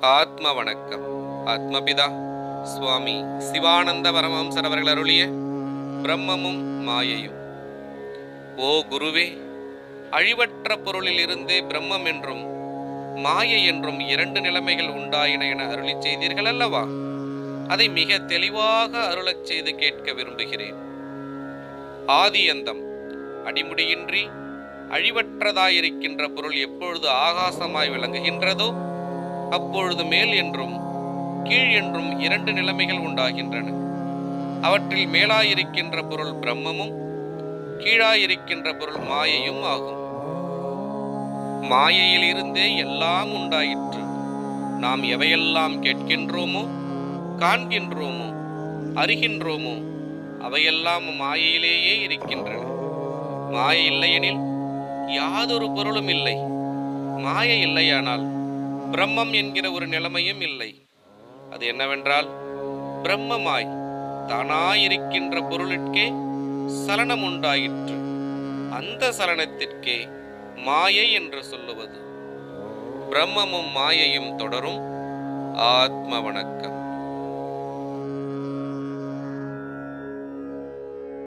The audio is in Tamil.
ஆத்ம வணக்கம் ஆத்மபிதா. சுவாமி சிவானந்த பரமஹம்சர் அவர்கள் அருளிய பிரம்மமும் மாயையும். ஓ குருவே அழிவற்ற பொருளிலிருந்தே பிரம்மம் என்றும் மாயை என்றும் இரண்டு நிலைமைகள் உண்டாயின என அருளி செய்தீர்கள் அல்லவா? அதை மிக தெளிவாக அருளச் செய்து கேட்க விரும்புகிறேன். ஆதி அந்தம் அடிமுடியின்றி அழிவற்றதாயிருக்கின்ற பொருள் எப்பொழுது ஆகாசமாய் விளங்குகின்றதோ அப்பொழுது மேல் என்றும் கீழ் என்றும் இரண்டு நிலைமைகள் உண்டாகின்றன. அவற்றில் மேலாயிருக்கின்ற பொருள் பிரம்மமும் கீழாயிருக்கின்ற பொருள் மாயையும் ஆகும். மாயையில் இருந்தே எல்லாம் உண்டாயிற்று. நாம் எவையெல்லாம் கேட்கின்றோமோ காண்கின்றோமோ அறிகின்றோமோ அவையெல்லாம் மாயையிலேயே இருக்கின்றன. மாயை இல்லையெனில் யாதொரு பொருளும் இல்லை. மாயை இல்லையானால் பிரம்மம் என்கிற ஒரு நிலைமையும் இல்லை. அது என்னவென்றால் பிரம்மமாய் தானாயிருக்கின்ற பொருளிற்கே சலனம் உண்டாயிற்று. அந்த சலனத்திற்கே மாயை என்று சொல்லுவது. பிரம்மமும் மாயையும் தொடரும் ஆத்ம வணக்கம்.